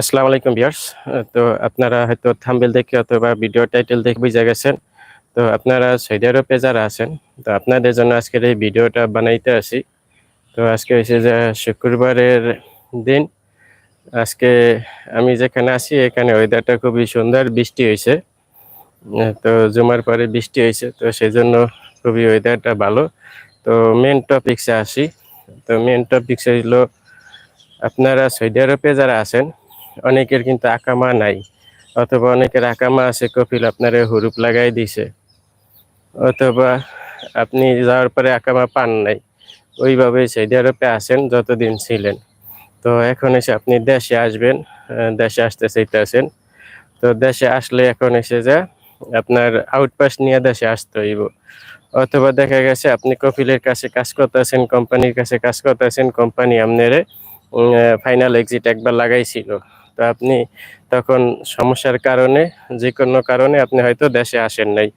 আসসালামু আলাইকুম ভিউয়ার্স। তো আপনারা হয়তো থাম্বেল দেখে অথবা ভিডিও টাইটেল দেখে বুঝে গেছেন। তো আপনারা সৌদি আরবে যারা আছেন, তো আপনাদের জন্য আজকের এই ভিডিওটা বানাইতে আসি। তো আজকে হয়েছে যে শুক্রবারের দিন। আজকে আমি যেখানে আছি, এখানে ওয়েদারটা খুবই সুন্দর, বৃষ্টি হয়েছে তো জুমার পরে বৃষ্টি হয়েছে তো সেই জন্য খুবই ওয়েদারটা ভালো। তো মেন টপিক্সে আসি। তো মেন টপিক্স হইল, আপনারা সৌদি আরবে যারা আছেন অনেকের কিন্তু আকামা নাই, অথবা অনেকের আকামা আছে, কপিল আপনারে হুরুপ লাগাই দিছে। অথবা আপনি যাওয়ার পরে আকামা পান নাই ওইভাবে সৌদি আরবে আসেন যতদিন ছিলেন। তো এখন এসে আপনি দেশে আসবেন দেশে আসতে চাইতেছেন। তো দেশে আসলে এখন এসে যা আপনার আউটপাস নিয়ে দেশে আসতে হইব। অথবা দেখা গেছে আপনি কপিলের কাছে কাজ করতেছেন, কোম্পানির কাছে কাজ করতেছেন, কোম্পানি আপনারে ফাইনাল এক্সিট একবার লাগাইছিল। তো আপনি তখন সমস্যার কারণে, যে কোনো কারণে আপনি হয়তো দেশে আসেন নাই।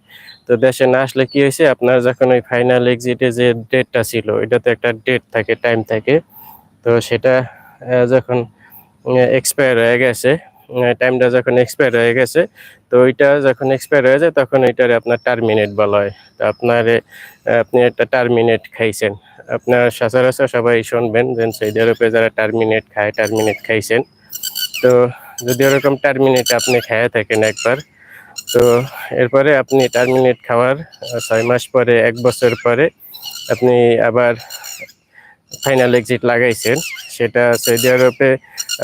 তো দেশে না আসলে কি হয়েছে, আপনার যখন ওই ফাইনাল এক্সিটে যে ডেটটা ছিল এটাতে একটা ডেট থাকে টাইম থাকে। তো সেটা যখন এক্সপায়ার হয়ে গেছে টাইমটা যখন এক্সপায়ার হয়ে গেছে, তো ওইটা যখন এক্সপায়ার হয়ে যায়, তখন ওইটারে আপনার টার্মিনেট বলা হয়। তো আপনার, আপনি একটা টার্মিনেট খাইছেন। আপনার সচরাচর সবাই শুনবেন যে সৌদি আরবে যারা টার্মিনেট খায় টার্মিনেট খাইছেন। তো যদি ওরকম টার্মিনেট আপনি খেয়ে থাকেন একবার, তো এরপরে আপনি টার্মিনেট খাওয়ার ছয় মাস পরে, এক বছর পরে আপনি আবার ফাইনাল এক্সিট লাগাইছেন। সেটা সৌদি আরবে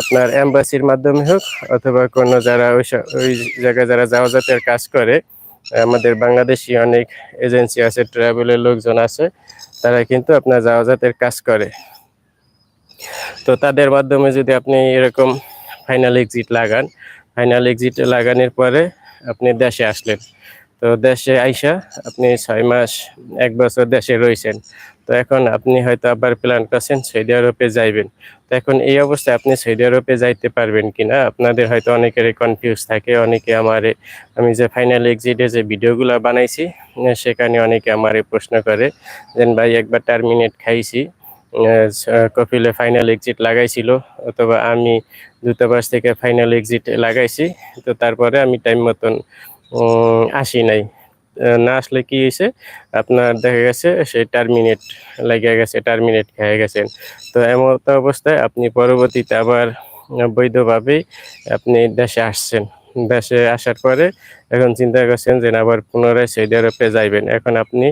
আপনার অ্যাম্বাসির মাধ্যমে হোক অথবা কোনো যারা ওই ওই জায়গায় যারা যাওয়া যাতের কাজ করে আমাদের বাংলাদেশি অনেক এজেন্সি আছে ট্রাভেলের লোকজন আছে, তারা কিন্তু আপনার যাওয়া যাতের কাজ করে। তো তাদের মাধ্যমে যদি আপনি এরকম ফাইনাল এক্সিট লাগান। ফাইনাল এক্সিট লাগানোর পরে আপনি দেশে আসলেন। তো দেশে আইসা আপনি ছয় মাস, এক বছর দেশে রয়েছেন। তো এখন আপনি হয়তো আবার প্ল্যান করছেন সৌদি আরবে যাইবেন। তো এখন এই অবস্থায় আপনি সৌদি আরবে যাইতে পারবেন কিনা আপনাদের হয়তো অনেকেরই কনফিউজ থাকে, অনেকে আমারে, আমি যে ফাইনাল এক্সিটে যে ভিডিওগুলো বানাইছি, সেখানে অনেকে আমারে প্রশ্ন করে যে ভাই, একবার টার্মিনেট খাইছি। কপিলে ফাইনাল এক্সিট লাগাইছিল, অথবা আমি দূতাবাস থেকে ফাইনাল এক্সিট লাগাইছি, তো তারপরে আমি টাইম মতন আসি নাই। না আসলে কি হয়েছে, আপনার দেখা গেছে, সে টার্মিনেট লাগিয়ে গেছে টার্মিনেট খেয়ে গেছেন তো এমন অবস্থায় আপনি পরবর্তীতে আবার বৈধভাবেই আপনি দেশে আসছেন। দেশে আসার পরে এখন চিন্তা করছেন যে আবার পুনরায় সৌদি আরবে যাইবেন। এখন আপনি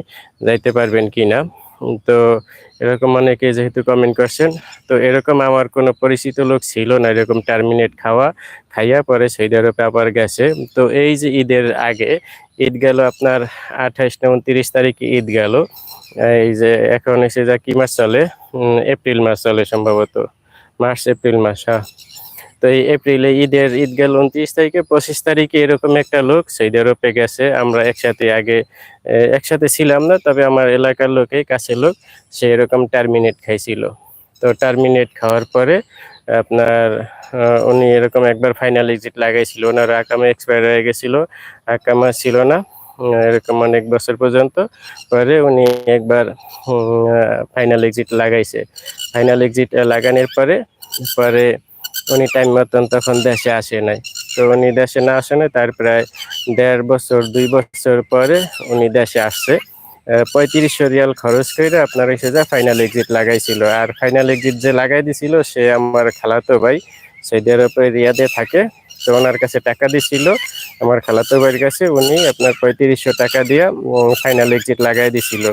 যাইতে পারবেন কি না তো এরকম অনেকে যেহেতু কমেন্ট করছেন, তো এরকম আমার কোনো পরিচিত লোক ছিল না, এরকম টার্মিনেট খাওয়া, খাইয়া পরে সৌদি আরবে আবার গেছে। তো এই যে ঈদের আগে, ঈদ গেল আপনার আঠাইশ না উনত্রিশ তারিখে ঈদ গেল। এই যে এখন এসে যা কি মাস চলে? এপ্রিল মাস চলে সম্ভবত। মার্চ, এপ্রিল মাস হ্যাঁ। তো এই এপ্রিলে ঈদের ঈদ গেল উনত্রিশ তারিখে, পঁচিশ তারিখে এরকম একটা লোক সৌদি আরবে গেছে। আমরা একসাথে আগে একসাথে ছিলাম না, তবে আমার এলাকার লোকে কাছের লোক, সে এরকম টার্মিনেট খাইছিল। তো টার্মিনেট খাওয়ার পরে আপনার উনি এরকম একবার ফাইনাল এক্সিট লাগাইছিল। ওনার আকামা এক্সপায়ার হয়ে গেছিল, আকামা ছিল না এরকম অনেক বছর পর্যন্ত। পরে উনি একবার ফাইনাল এক্সিট লাগাইছে। ফাইনাল এক্সিট লাগানোর পরে পরে উনি টাইম মতন তখন দেশে আসে নাই। তো উনি দেশে না আসে নাই, তার প্রায় দেড় বছর, দুই বছর পরে উনি দেশে আসছে। পঁয়ত্রিশশো রিয়াল খরচ করে আপনার এসে যা ফাইনাল এক্সিট লাগাইছিল। আর ফাইনাল এক্সিট যে লাগাই দিছিল, সে আমার খালাতো ভাই সেই সৌদি আরবে রিয়াদে থাকে। তো ওনার কাছে টাকা দিছিল। আমার খালাতো ভাইয়ের কাছে উনি আপনার পঁয়ত্রিশশো টাকা দিয়ে ফাইনাল এক্সিট লাগাই দিছিল।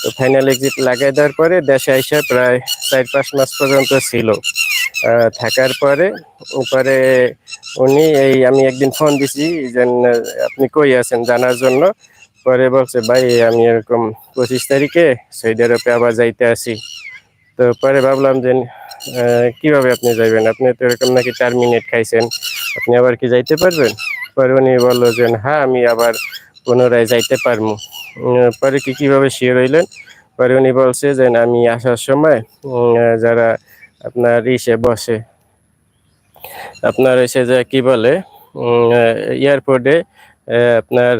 তো ফাইনাল এক্সিট লাগাই দেওয়ার পরে দেশে আইসা প্রায় চার পাঁচ মাস পর্যন্ত ছিল। থাকার পরে পরে উনি এই আমি একদিন ফোন দিছি যে আপনি কই আছেন জানার জন্য। পরে বলছে, ভাই, আমি এরকম পঁচিশ তারিখে সৌদি আরবে আবার যাইতে আসি। তো পরে ভাবলাম যে কীভাবে আপনি যাইবেন? আপনি তো এরকম নাকি চার মিনিট খাইছেন, আপনি আবার কি যাইতে পারবেন? পরে উনি বলল যে হ্যাঁ আমি আবার পুনরায় যাইতে পারব। পরে কি, কীভাবে শিওর হইলেন? পরে উনি বলছে যে, আমি আসার সময় যারা আপনার ইসে বসে। আপনার এসে যে কি বলে এয়ারপোর্টে আপনার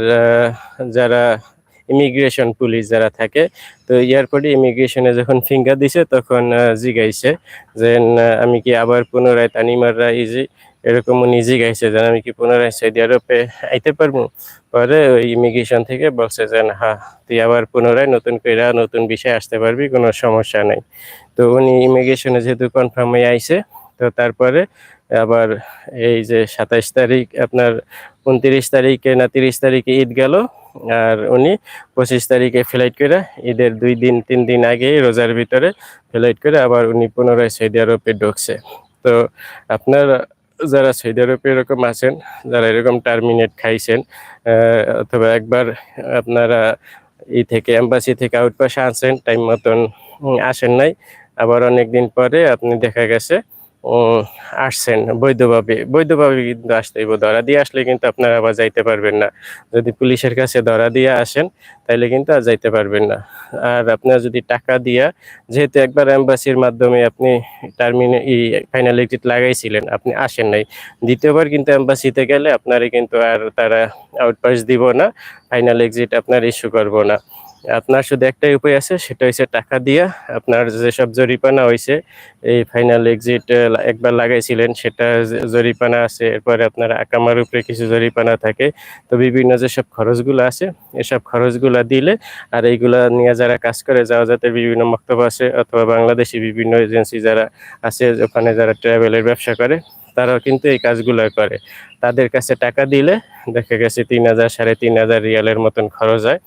যারা ইমিগ্রেশন পুলিশ যারা থাকে, তো এয়ারপোর্টে ইমিগ্রেশনে যখন ফিঙ্গার দিছে, তখন জিগাইছে যে আমি কি আবার পুনরায় তানিমাররা ইজি এরকম উনি গাইছে যে আমি কি পুনরায় সৌদি আরবে আইতে পারব? পরে ওই ইমিগ্রেশন থেকে বলছে যে হ্যাঁ তুই আবার পুনরায় নতুন করে নতুন বিষয় আসতে পারবি, কোনো সমস্যা নাই। তো উনি ইমিগ্রেশনে যেহেতু কনফার্ম হয়ে আইছে, তো তারপরে আবার এই যে সাতাইশ তারিখ, আপনার উনত্রিশ তারিখে না তিরিশ তারিখে ঈদ গেল, আর উনি পঁচিশ তারিখে ফ্লাইট করে ঈদের দুই দিন, তিন দিন আগে রোজার ভিতরে ফ্লাইট করে আবার উনি পুনরায় সৌদি আরবে ঢুকছে। তো আপনার যারা সৌদি আরবে এরকম আছেন, যারা এরকম টার্মিনেট খাইছেন অথবা একবার আপনারা ই থেকে এম্বাসি থেকে আউটপাসে আসেন টাইম মতন আসেন নাই। আবার অনেক দিন পরে আপনি দেখা গেছে আসছেন, বৈধভাবে বৈধভাবে কিন্তু আসতে হইব। ধরা দিয়ে আসলে কিন্তু আপনারা আবার যাইতে পারবেন না। যদি পুলিশের কাছে ধরা দিয়ে আসেন, তাইলে কিন্তু আর যাইতে পারবেন না। আর আপনার যদি টাকা দিয়া, যেহেতু একবার অ্যাম্বাসির মাধ্যমে আপনি টার্মিনে ই, ফাইনাল এক্সিট লাগাইছিলেন, আপনি আসেন নাই। দ্বিতীয়বার কিন্তু এম্বাসিতে গেলে আপনারে কিন্তু আর তারা আউটপাস দিব না, ফাইনাল এক্সিট আপনার ইস্যু করব না। আপনার শুধু একটাই উপায় আছে, সেটা হচ্ছে টাকা দিয়া আপনার যেসব জরিপানা হয়েছে এই ফাইনাল এক্সিট একবার লাগাইছিলেন, সেটা জরিপানা আছে, এরপরে আপনার আকামার উপরে কিছু জরিপানা থাকে। তো বিভিন্ন যেসব খরচগুলো আছে, এসব খরচগুলো দিলে আর এইগুলা নিয়ে যারা কাজ করে যাওয়া যাতে বিভিন্ন মক্তব্য আছে, অথবা বাংলাদেশি বিভিন্ন এজেন্সি যারা আছে, ওখানে যারা ট্রাভেলের ব্যবসা করে, তারাও কিন্তু এই কাজগুলো করে। তাদের কাছে টাকা দিলে দেখা গেছে তিন হাজার, সাড়ে তিন হাজার রিয়ালের মতন খরচ হয়।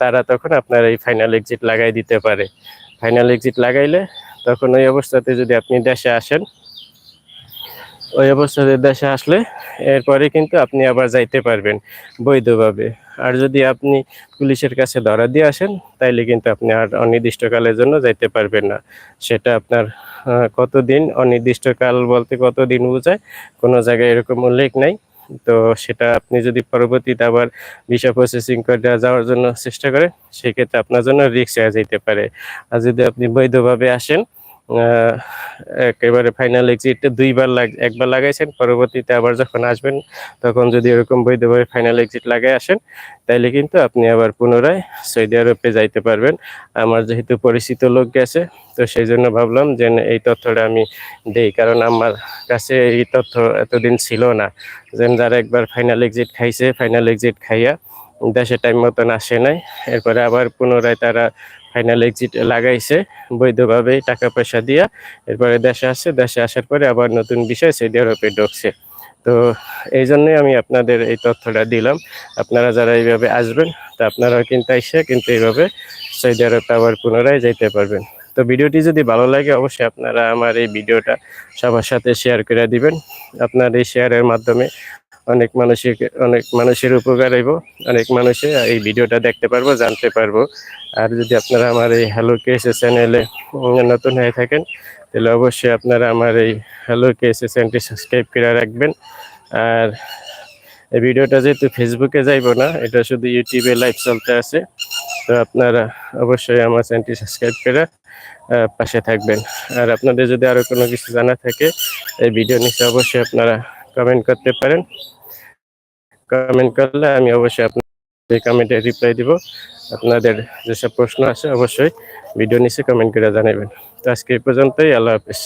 তারা তখন আপনার এই ফাইনাল এক্সিট লাগাই দিতে পারে। ফাইনাল এক্সিট লাগাইলে তখন ওই অবস্থাতে যদি আপনি দেশে আসেন, ওই অবস্থাতে দেশে আসলে এরপরে কিন্তু আপনি আবার যাইতে পারবেন বৈধভাবে। আর যদি আপনি পুলিশের কাছে ধরা দিয়ে আসেন, তাইলে কিন্তু আপনি আর অনির্দিষ্টকালের জন্য যাইতে পারবেন না। সেটা আপনার কতদিন, অনির্দিষ্টকাল বলতে কতদিন বোঝায়, কোনো জায়গায় এরকম উল্লেখ নাই। তো সেটা আপনি যদি পরবর্তীতে আবার ভিসা প্রসেসিং করে যাওয়ার জন্য চেষ্টা করেন সেক্ষেত্রে আপনার জন্য রিস্ক হয়ে যেতে পারে। আর যদি আপনি বৈধভাবে আসেন একেবারে ফাইনাল এক্সিট দুইবার লাগ, একবার লাগাইছেন, পরবর্তীতে আবার যখন আসবেন, তখন যদি এরকম বৈধভাবে ফাইনাল এক্সিট লাগাই আসেন, তাইলে কিন্তু আপনি আবার পুনরায় সৌদি আরবে যাইতে পারবেন। আমার যেহেতু পরিচিত লোক গেছে, তো সেই জন্য ভাবলাম যে এই তথ্যটা আমি দেই, কারণ আমার কাছে এই তথ্য এতদিন ছিল না যেন যারা একবার ফাইনাল এক্সিট খাইছে ফাইনাল এক্সিট খাইয়া দেশে টাইম মতন আসে নাই, এরপরে আবার পুনরায় তারা ফাইনাল এক্সিট লাগাইছে, বৈধভাবে টাকা পয়সা দিয়া। এরপরে দেশে আসছে, দেশে আসার পরে আবার নতুন বিষয় সৌদি আরবে ঢুকছে। তো এই জন্যই আমি আপনাদের এই তথ্যটা দিলাম। আপনারা যারা এইভাবে আসবেন, তা আপনারাও কিন্তু এসে কিন্তু এইভাবে সৌদি আরবে আবার পুনরায় যেতে পারবেন। তো ভিডিওটি যদি ভালো লাগে, অবশ্যই আপনারা আমার এই ভিডিওটা সবার সাথে শেয়ার করে দিবেন। আপনার এই শেয়ারের মাধ্যমে অনেক মানুষের অনেক মানুষের উপকার হইব, অনেক মানুষে এই ভিডিওটা দেখতে পারব, জানতে পারব। আর যদি আপনারা আমার এই হ্যালো কেসে চ্যানেলে নতুন হয়ে থাকেন, তাহলে অবশ্যই আপনারা আমার এই হ্যালো কেসে চ্যানেলটি সাবস্ক্রাইব করে রাখবেন। আর এই ভিডিওটা যেহেতু ফেসবুকে যাইব না, এটা শুধু ইউটিউবে লাইভ চলতে আছে, তো আপনারা অবশ্যই আমার চ্যানেলটি সাবস্ক্রাইব করে পাশে থাকবেন। আর আপনাদের যদি আরও কোনো কিছু জানা থাকে, এই ভিডিও নিচে অবশ্যই আপনারা কমেন্ট করতে পারেন। কমেন্ট করলে আমি অবশ্যই আপনাদের কমেন্টে রিপ্লাই দিব। আপনাদের যেসব প্রশ্ন আছে অবশ্যই ভিডিও নিচে কমেন্ট করে জানাবেন। তো আজকে এই পর্যন্তই, আল্লাহ হাফিজ।